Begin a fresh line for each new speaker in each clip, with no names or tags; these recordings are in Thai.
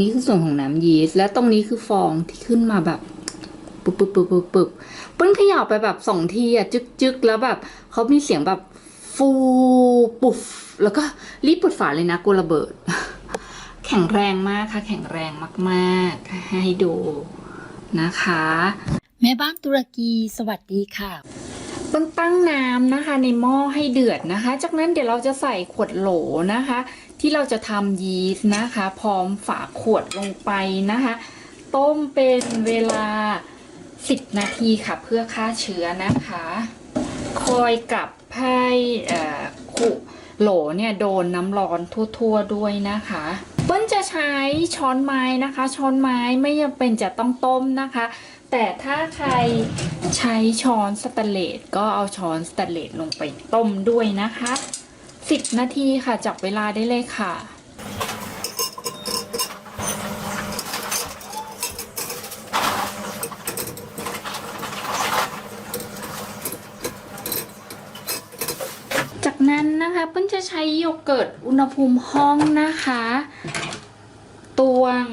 นี่คือส่วนของน้ำยีสต์และตรงนี้คือฟองที่ขึ้นมาแบบปึ๊บปึ๊บปึ๊บปึ๊บปึ๊บเปิ้ลเขย่าไปแบบสองทีอะจึกจึกแล้วแบบเขามีเสียงแบบฟูปุฟแล้วก็รีบปิดฝาเลยนะกลัวระเบิด แข็งแรงมากค่ะ แข็งแรงมากๆ ให้ดูนะคะ
แม่บ้านตุรกีสวัสดีค่ะ
เปิ้ลตั้งน้ำนะคะ ในหม้อให้เดือดนะคะ จากนั้นเดี๋ยวเราจะใส่ขวดโหลนะคะ ที่เราจะทำยีสต์นะคะ พร้อมฝาขวดลงไปนะคะ ต้มเป็นเวลา 10 นาทีค่ะ เพื่อฆ่าเชื้อนะคะ คอยกลับให้ขุโหลเนี่ยโดนน้ำร้อนทั่วๆด้วยนะคะเปิ้ลจะใช้ช้อนไม้นะคะ ช้อนไม้ไม่จำเป็นจะต้องต้มนะคะ แต่ถ้าใครใช้ช้อนสแตนเลสก็เอาช้อนสแตนเลสลงไปต้มด้วยนะคะ 10 นาทีค่ะจับเวลาได้เลยค่ะ จากนั้นนะคะเปิ้ลจะใช้โยเกิร์ตอุณหภูมิห้องนะคะ ตวง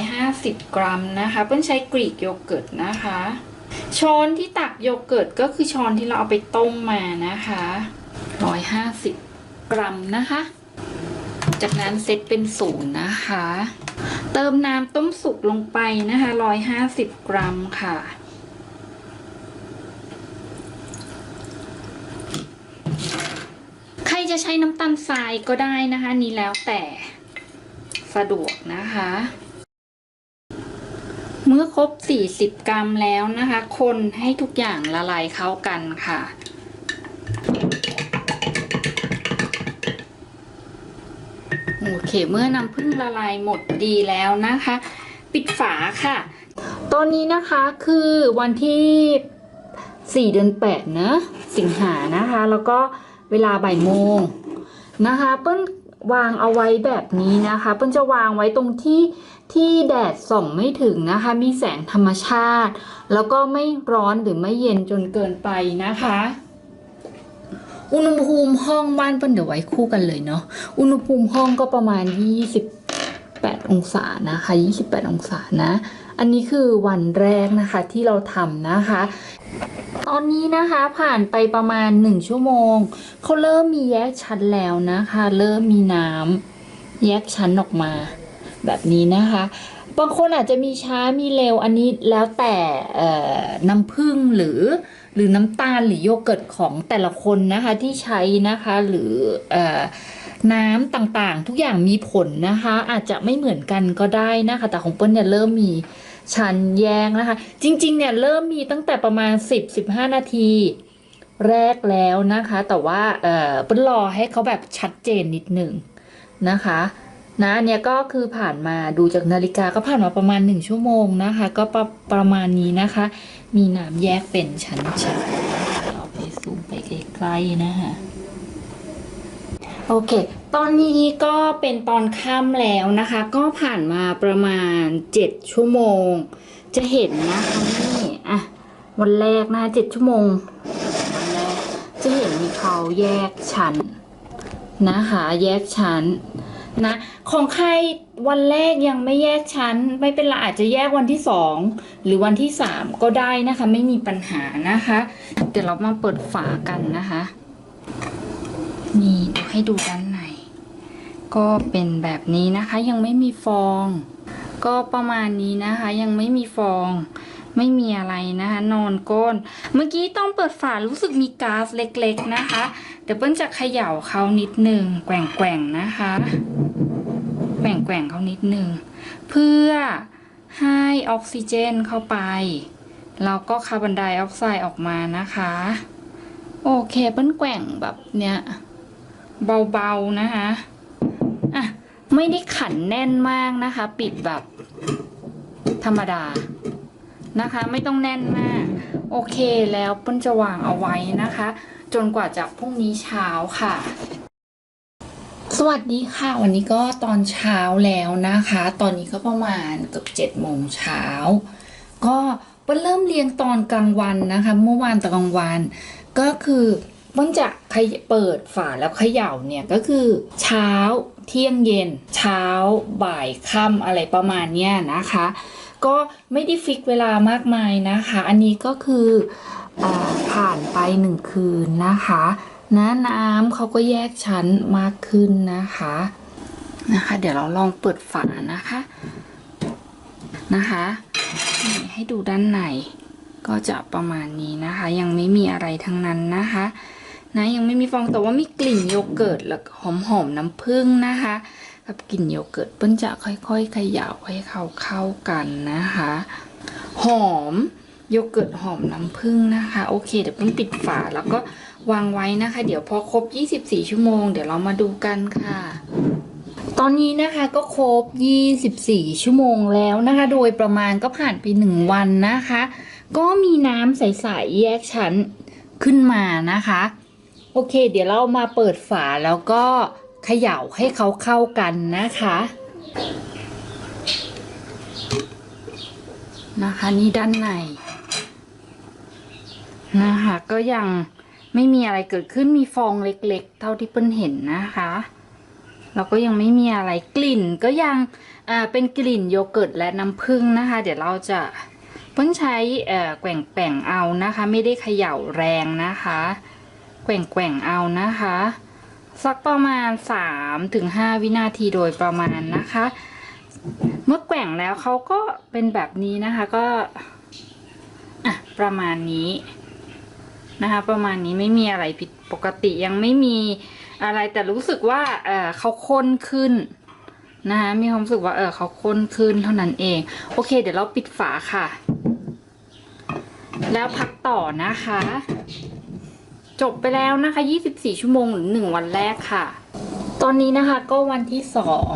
150 กรัมนะคะเปิ้ลใช้กรีกโยเกิร์ตนะคะ ช้อนที่ตักโยเกิร์ตก็คือช้อนที่เราเอาไปต้มมานะคะ 150 กรัมนะคะ จากนั้นเซตเป็นศูนย์นะคะ เติมน้ำต้มสุกลงไปนะคะ 150 กรัมค่ะใครจะใช้น้ำตาลทรายก็ได้นะคะนี่แล้วแต่ สะดวกนะคะ เมื่อครบ 40 กรัมแล้วนะคะ คนให้ทุกอย่างละลายเข้ากันค่ะ โอเค เมื่อน้ำผึ้งละลายหมดดีแล้วนะคะ ปิดฝาค่ะ ตอนนี้นะคะคือวันที่ 4 เดือน8นะสิงหานะคะ แล้วก็เวลาบ่ายโมงนะคะ เปิ้ล วางเอาไว้แบบนี้นะคะเปิ้ลจะวางไว้ตรงที่ที่แดดส่องไม่ถึงนะคะ มีแสงธรรมชาติ แล้วก็ไม่ร้อนหรือไม่เย็นจนเกินไปนะคะอุณหภูมิห้องบ้านเปิ้ลเดี๋ยวไว้คู่กันเลยเนาะ อุณหภูมิห้องก็ประมาณ 28 องศานะคะ 28 องศานะ อันนี้คือวันแรกนะคะที่เราทำนะคะ ตอนนี้นะคะผ่านไปประมาณ 1 ชั่วโมง เขาเริ่มมีแยกชั้นแล้วนะคะ เริ่มมีน้ำแยกชั้นออกมา แบบนี้นะคะ บางคนอาจจะมีช้ามีเร็วอันนี้แล้วแต่น้ำผึ้งหรือหรือน้ำตาลหรือโยเกิร์ตของแต่ละคนนะคะที่ใช้นะคะหรือเออน้ำต่างๆ ทุกอย่างมีผลนะคะ อาจจะไม่เหมือนกันก็ได้นะคะ แต่ของเปิ้ลเนี่ยเริ่มมี ชั้นแยกนะคะ จริงๆเนี่ยเริ่มมีตั้งแต่ประมาณ 10-15 นาที แรกแล้วนะคะ แต่ว่าเออเปิ้ลรอให้เขาแบบชัดเจนนิดหนึ่งนะคะนะอันเนี้ยก็คือผ่านมาดูจากนาฬิกาก็ผ่านมาประมาณ 1 ชั่วโมงนะคะ ก็ประประมาณนี้นะคะ มีน้ำแยกเป็นชั้นๆเอาไปซูมไปใกล้ๆนะคะ โอเค ตอนนี้ก็เป็นตอนค่ำแล้วนะคะ ก็ผ่านมาประมาณ 7 ชั่วโมง จะเห็นนะคะนี่อะวันแรกนะ7ชั่วโมงวันแรกจะเห็นมีเขาแยกชั้นนะคะ แยกชั้นนะ ของใครวันแรกยังไม่แยกชั้น ไม่เป็นไรอาจจะแยกวันที่สองหรือวันที่สามก็ได้นะคะ ไม่มีปัญหานะคะ เดี๋ยวเรามาเปิดฝากันนะคะ นี่เดี๋ยวให้ดูด้านในก็เป็นแบบนี้นะคะยังไม่มีฟอง ก็ประมาณนี้นะคะยังไม่มีฟอง ไม่มีอะไรนะคะ นอนก้น เมื่อกี้ต้องเปิดฝารู้สึกมีก๊าซเล็ก ๆนะคะ เดี๋ยวเปิ้ลจะเขย่าเขานิดนึงแกว่งๆนะคะ แกว่งๆเขานิดนึงเพื่อให้ออกซิเจนเข้าไปแล้วก็คาร์บอนไดออกไซด์ออกมานะคะ โอเคเปิ้ลแกว่งแบบเนี้ย เบาๆนะคะอะไม่ได้ขันแน่นมากนะคะ ปิดแบบธรรมดานะคะ ไม่ต้องแน่นมาก โอเคแล้วเปิ้ลจะวางเอาไว้นะคะ จนกว่าจะพรุ่งนี้เช้าค่ะ สวัสดีค่ะ วันนี้ก็ตอนเช้าแล้วนะคะ ตอนนี้ก็ประมาณเกือบเจ็ดโมงเช้าก็เปิ้ลเริ่มเรียงตอนกลางวันนะคะ เมื่อวานตอนกลางวันก็คือ เปิ้ลจะเปิดฝาแล้วเขย่าเนี่ยก็คือเช้าเที่ยงเย็น เช้าบ่ายค่ำอะไรประมาณเนี้ยนะคะ ก็ไม่ได้ฟิกเวลามากมายนะคะ อันนี้ก็คืออผ่านไปหนึ่งคืนนะคะนะน้ำเขาก็แยกชั้นมากขึ้นนะคะนะคะ เดี๋ยวเราลองเปิดฝานะคะนะคะให้ดูด้านในก็จะประมาณนี้นะคะ ยังไม่มีอะไรทั้งนั้นนะคะ นะยังไม่มีฟองแต่ว่ามีกลิ่นโยเกิร์ตแล้วก็หอมน้ำผึ้งนะคะ กับกลิ่นโยเกิร์ตเปิ้ลจะค่อยๆขย่าให้เขาเข้ากันนะคะ หอมโยเกิร์ตหอมน้ำผึ้งนะคะ โอเค เดี๋ยวเปิ้ลปิดฝาแล้วก็วางไว้นะคะ เดี๋ยวพอครบ 24 ชั่วโมง เดี๋ยวเรามาดูกันค่ะ ตอนนี้นะคะก็ครบ 24 ชั่วโมงแล้วนะคะ โดยประมาณก็ผ่านไป 1 วันนะคะ ก็มีน้ำใสๆแยกชั้นขึ้นมานะคะ โอเค เดี๋ยวเรามาเปิดฝาแล้วก็เขย่าให้เขาเข้ากันนะคะ นะคะนี่ด้านในนะคะก็ยังไม่มีอะไรเกิดขึ้นมีฟองเล็กๆ เท่าที่เปิ้ลเห็นนะคะแล้วก็ยังไม่มีอะไรกลิ่นก็ยังอ่าเป็นกลิ่นโยเกิร์ตและน้ำผึ้งนะคะ เดี๋ยวเราจะเพิ่งใช้แกว่งแป่งเอานะคะ ไม่ได้เขย่าแรงนะคะ แกว่งแข่งเอานะคะ สักประมาณ3ถึง5วินาทีโดยประมาณนะคะ เมื่อแกว่งแล้วเขาก็เป็นแบบนี้นะคะก็อะประมาณนี้นะคะ ประมาณนี้ไม่มีอะไรผิดปกติยังไม่มีอะไรแต่รู้สึกว่าเออเขาข้นขึ้นนะคะมีความรู้สึกว่าเออเขาข้นขึ้นเท่านั้นเอง โอเค เดี๋ยวเราปิดฝาค่ะ แล้วพักต่อนะคะ จบไปแล้วนะคะ 24 ชั่วโมงหรือ1วันแรกค่ะ ตอนนี้นะคะก็วันที่สอง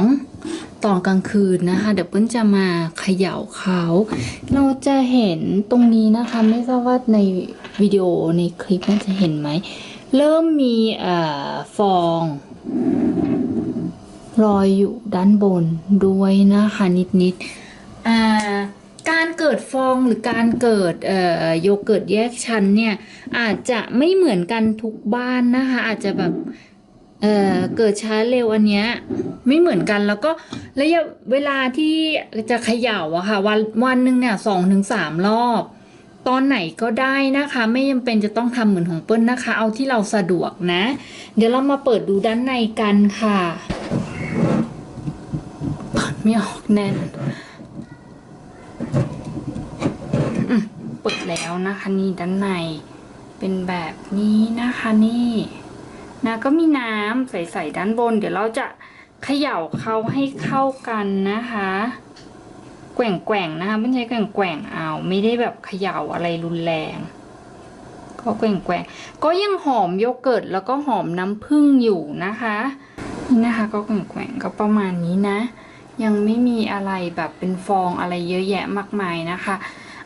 ตอนกลางคืนนะคะ เดี๋ยวเปิ้ลจะมาเขย่าเขา เราจะเห็นตรงนี้นะคะ ไม่ทราบว่าในวิดีโอในคลิปน่าจะเห็นไหม เริ่มมีเอ่อฟองลอยอยู่ด้านบนด้วยนะคะนิดๆอ่า เกิดฟองหรือการเกิดโยเกิร์ตแยกชั้นเนี่ยอาจจะไม่เหมือนกันทุกบ้านนะคะอาจจะแบบเเกิดช้าเร็วอันเนี้ยไม่เหมือนกันแล้วก็ระยะเวลาที่จะเขย่าอะค่ะวันวันหนึ่งเนี่ยสองถึงสามรอบ ตอนไหนก็ได้นะคะ ไม่จำเป็นจะต้องทำเหมือนของเปิ้ลนะคะ เอาที่เราสะดวกนะ เดี๋ยวเรามาเปิดดูด้านในกันค่ะ เปิดไม่ออกแน่นอืมเปิด แล้วนะคะนี่ด้านในเป็นแบบนี้นะคะนี่นะก็มีน้ำใสๆด้านบน เดี๋ยวเราจะเขย่าเขาให้เข้ากันนะคะ แกว่งๆนะคะไม่ใช่แกว่งๆเอาไม่ได้แบบเขย่าอะไรรุนแรง ก็แกว่งๆก็ยังหอมโยเกิร์ตแล้วก็หอมน้ำผึ้งอยู่นะคะนี่นะคะก็แกว่งๆก็ประมาณนี้นะ ยังไม่มีอะไรแบบเป็นฟองอะไรเยอะแยะมากมายนะคะ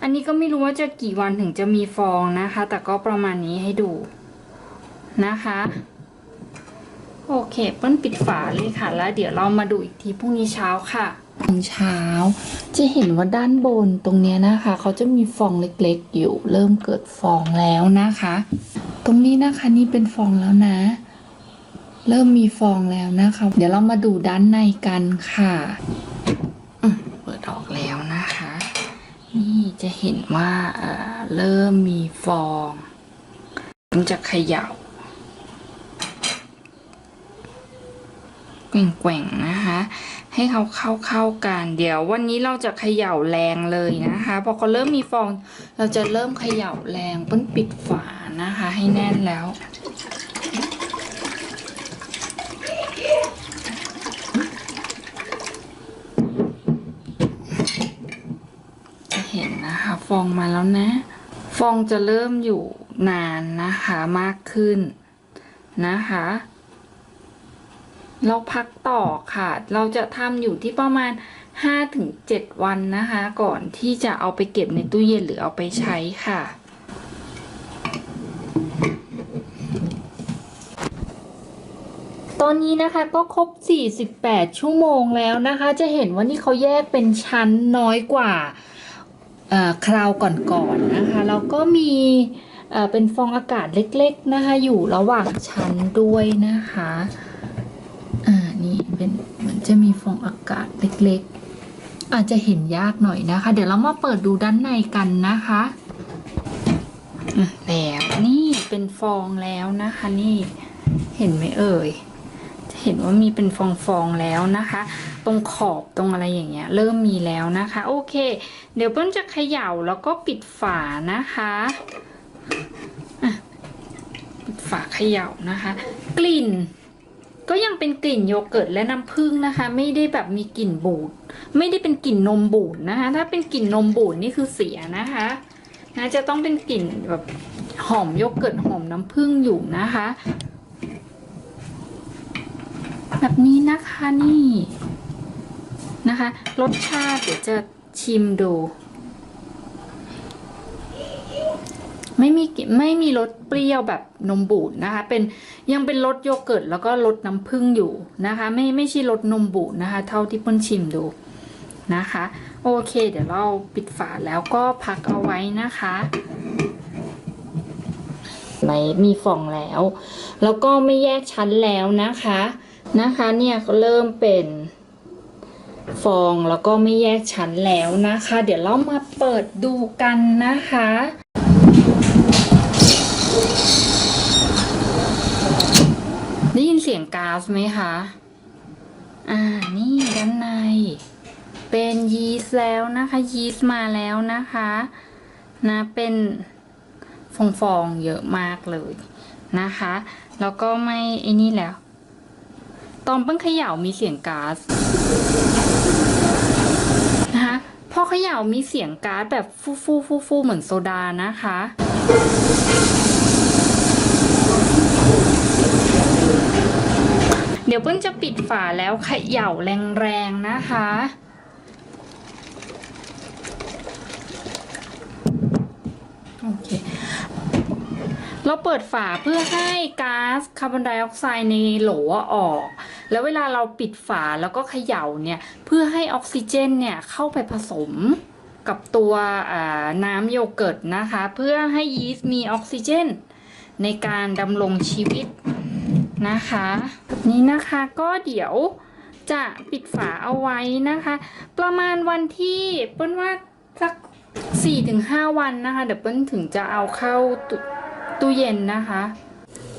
อันนี้ก็ไม่รู้ว่าจะกี่วันถึงจะมีฟองนะคะ แต่ก็ประมาณนี้ให้ดูนะคะ โอเค เปิ้ลปิดฝาเลยค่ะ แล้วเดี๋ยวเรามาดูอีกทีพรุ่งนี้เช้าค่ะตอนเช้า จะเห็นว่าด้านบนตรงเนี้ยนะคะ เขาจะมีฟองเล็กๆ อยู่ เริ่มเกิดฟองแล้วนะคะ ตรงนี้นะคะนี่เป็นฟองแล้วนะ เริ่มมีฟองแล้วนะคะ เดี๋ยวเรามาดูด้านในกันค่ะอืมเปิดออกแล้วนะคะนี่ จะเห็นว่าเริ่มมีฟองมันจะเขย่าแกว่งๆนะคะ ให้เขาเข้าเข้าๆกันเดี๋ยว วันนี้เราจะเขย่าแรงเลยนะคะพอเขาเริ่มมีฟอง เราจะเริ่มเขย่าแรงเปิ้ลปิดฝานะคะ ให้แน่นแล้ว จะเห็นนะคะ ฟองมาแล้วนะ ฟองจะเริ่มอยู่นานนะคะมากขึ้นนะคะ เราพักต่อค่ะ เราจะทำอยู่ที่ประมาณ 5-7 วันนะคะ ก่อนที่จะเอาไปเก็บในตู้เย็นหรือเอาไปใช้ค่ะตอนนี้นะคะก็ครบ 48 ชั่วโมงแล้วนะคะ จะเห็นว่านี่เขาแยกเป็นชั้นน้อยกว่า คราวก่อนๆนะคะแล้วก็มีเป็นฟองอากาศเล็กๆนะคะอยู่ระหว่างชั้นด้วยนะคะอ่านี่เป็นมันจะมีฟองอากาศเล็กๆ อาจจะเห็นยากหน่อยนะคะ เดี๋ยวเรามาเปิดดูด้านในกันนะคะแล้วนี่เป็นฟองแล้วนะคะนี่เห็นไหมเอ่ย เห็นว่ามีเป็นฟองๆแล้วนะคะ ตรงขอบตรงอะไรอย่างเงี้ยเริ่มมีแล้วนะคะ โอเค เดี๋ยวเปิ้ลจะเขย่าแล้วก็ปิดฝานะคะะปิดฝาเขย่านะคะ กลิ่น ก็ยังเป็นกลิ่นโยเกิร์ตและน้ำผึ้งนะคะ ไม่ได้แบบมีกลิ่นบูด ไม่ได้เป็นกลิ่นนมบูดนะคะ ถ้าเป็นกลิ่นนมบูดนี่คือเสียนะคะนะจะต้องเป็นกลิ่นแบบหอมโยเกิร์ตหอมน้ำผึ้งอยู่นะคะ แบบนี้นะคะนี่นะคะ รสชาติเดี๋ยวจะชิมดู ไม่มีไม่มีรสเปรี้ยวแบบนมบูดนะคะ เป็นยังเป็นรสโยเกิร์ตแล้วก็รสน้ำผึ้งอยู่นะคะ ไม่ไม่ใช่รสนมบูดนะคะ เท่าที่เปิ้ลชิมดูนะคะ โอเค เดี๋ยวเราปิดฝาแล้วก็พักเอาไว้นะคะไหนมีฟองแล้ว แล้วก็ไม่แยกชั้นแล้วนะคะ นะคะเนี่ยเริ่มเป็นฟองแล้วก็ไม่แยกชั้นแล้วนะคะ เดี๋ยวเรามาเปิดดูกันนะคะ ได้ยินเสียงก๊าซไหมคะ อ่า นี่ด้านใน เป็นยีสต์แล้วนะคะ ยีสต์มาแล้วนะคะนะเป็นฟองๆเยอะมากเลยนะคะ แล้วก็ไม่ไอ้นี่แล้ว ตอนเพิ่งเขย่ามีเสียงก๊าซนะคะพอเขย่ามีเสียงก๊าซแบบฟูฟูฟูฟูเหมือนโซดานะคะ เดี๋ยวเพิ่งจะปิดฝาแล้วเขย่าแรงๆนะคะโอเค เราเปิดฝาเพื่อให้ก๊าซคาร์บอนไดออกไซด์ในโหลออก แล้วเวลาเราปิดฝาแล้วก็เขย่าเนี่ย เพื่อให้ออกซิเจนเนี่ยเข้าไปผสมกับตัวน้ำโยเกิร์ตนะคะ เพื่อให้ยีสต์มีออกซิเจน ในการดำรงชีวิตนะคะ นี้นะคะก็เดี๋ยวจะปิดฝาเอาไว้นะคะ ประมาณวันที่เปิ้ลว่าสัก4-5 วันนะคะ เดี๋ยวเปิ้ลถึงจะเอาเข้าต ตู้เย็นนะคะ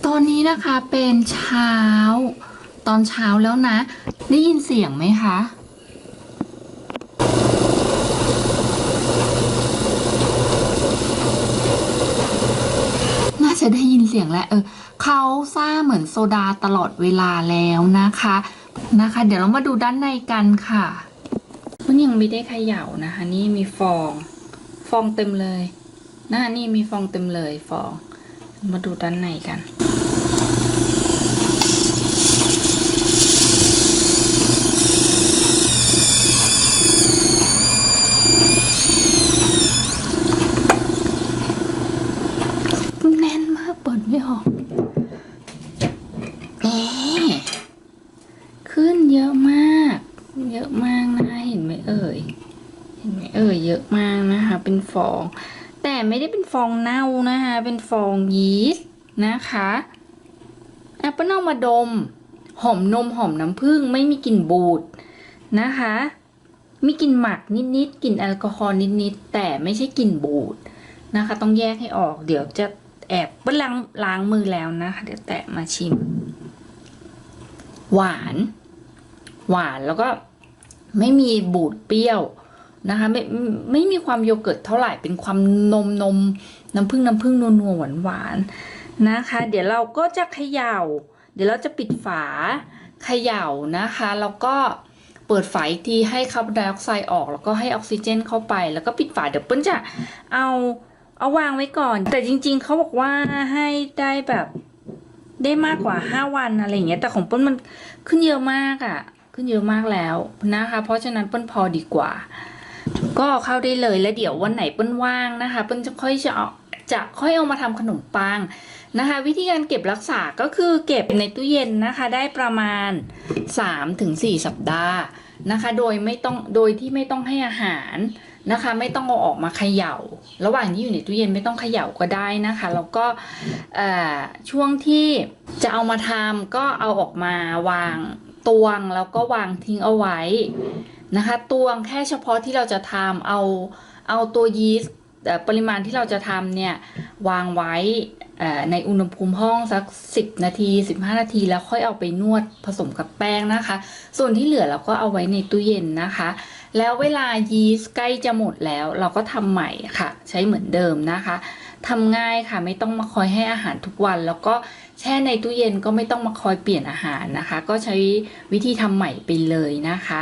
ตอนนี้นะคะเป็นเช้า ตอนเช้าแล้วนะ ได้ยินเสียงไหมคะน่าจะได้ยินเสียงแล้วเออเขาซ่าเหมือนโซดาตลอดเวลาแล้วนะคะนะคะ เดี๋ยวเรามาดูด้านในกันค่ะมันยังไม่ได้เขย่านะคะ นี่มีฟอง ฟองเต็มเลยนะนี่มีฟองเต็มเลยฟอง มาดูด้านในกัน แน่นมากเปิดไม่ออกนี่ขึ้นเยอะมาก เยอะมากนะคะเห็นไหมเอ่ย เห็นไหมเอ่ยเยอะมากนะคะ เป็นฟองแต่ ไม่ได้เป็นฟองเน่านะคะ เป็นฟองยีสต์นะคะแอปเปิลเอามาดม หอมนมหอมน้ำผึ้งไม่มีกลิ่นบูดนะคะ มีกลิ่นหมักนิดๆกลิ่นแอลกอฮอล์นิดๆแต่ไม่ใช่กลิ่นบูดนะคะ ต้องแยกให้ออกเดี๋ยวจะแอบเปิ้ลล้างล้างมือแล้วนะคะ เดี๋ยวแตะมาชิม หวาน หวานแล้วก็ไม่มีบูดเปรี้ยว นะคะไม่ไม่มีความโยเกิร์ตเท่าไหร่เป็นความนมนมน้ำผึ้งน้ำผึ้งนัวนัวหวานหวานนะคะ เดี๋ยวเราก็จะเขย่า เดี๋ยวเราจะปิดฝาเขย่านะคะแล้วก็เปิดฝาอีกทีให้คาร์บอนไดออกไซด์ออก แล้วก็ให้ออกซิเจนเข้าไป แล้วก็ปิดฝาเดี๋ยวเปิ้ลจะเอาเอาวางไว้ก่อน แต่จริง ๆเขาบอกว่าให้ได้แบบได้มากกว่าห้าวันอะไรอย่างเงี้ย แต่ของเปิ้ลมันขึ้นเยอะมากอะ่ะ ขึ้นเยอะมากแล้วนะคะ เพราะฉะนั้นเปิ้ลพอดีกว่า ก็เข้าได้เลยแล้วเดี๋ยววันไหนเปิ้ลว่างนะคะ เปิ้ลจะค่อยจะจะค่อยเอามาทำขนมปังนะคะ วิธีการเก็บรักษาก็คือเก็บในตู้เย็นนะคะ ได้ประมาณ 3-4 สัปดาห์นะคะ โดยไม่ต้องโดยที่ไม่ต้องให้อาหารนะคะ ไม่ต้องเอาออกมาเขย่า ระหว่างที่อยู่ในตู้เย็นไม่ต้องเขย่าก็ได้นะคะ แล้วก็ช่วงที่จะเอามาทำก็เอาออกมาวางตวงแล้วก็วางทิ้งเอาไว้ นะคะตวงแค่เฉพาะที่เราจะทำเอาเอาตัวยีสต์ปริมาณที่เราจะทำเนี่ยวางไว้ในอุณหภูมิห้องสัก 10 นาที 15 นาที แล้วค่อยเอาไปนวดผสมกับแป้งนะคะ ส่วนที่เหลือเราก็เอาไว้ในตู้เย็นนะคะ แล้วเวลายีสต์ใกล้จะหมดแล้ว เราก็ทำใหม่ค่ะ ใช้เหมือนเดิมนะคะทำง่ายค่ะไม่ต้องมาคอยให้อาหารทุกวัน แล้วก็แช่ในตู้เย็นก็ไม่ต้องมาคอยเปลี่ยนอาหารนะคะ ก็ใช้วิธีทำใหม่ไปเลยนะคะ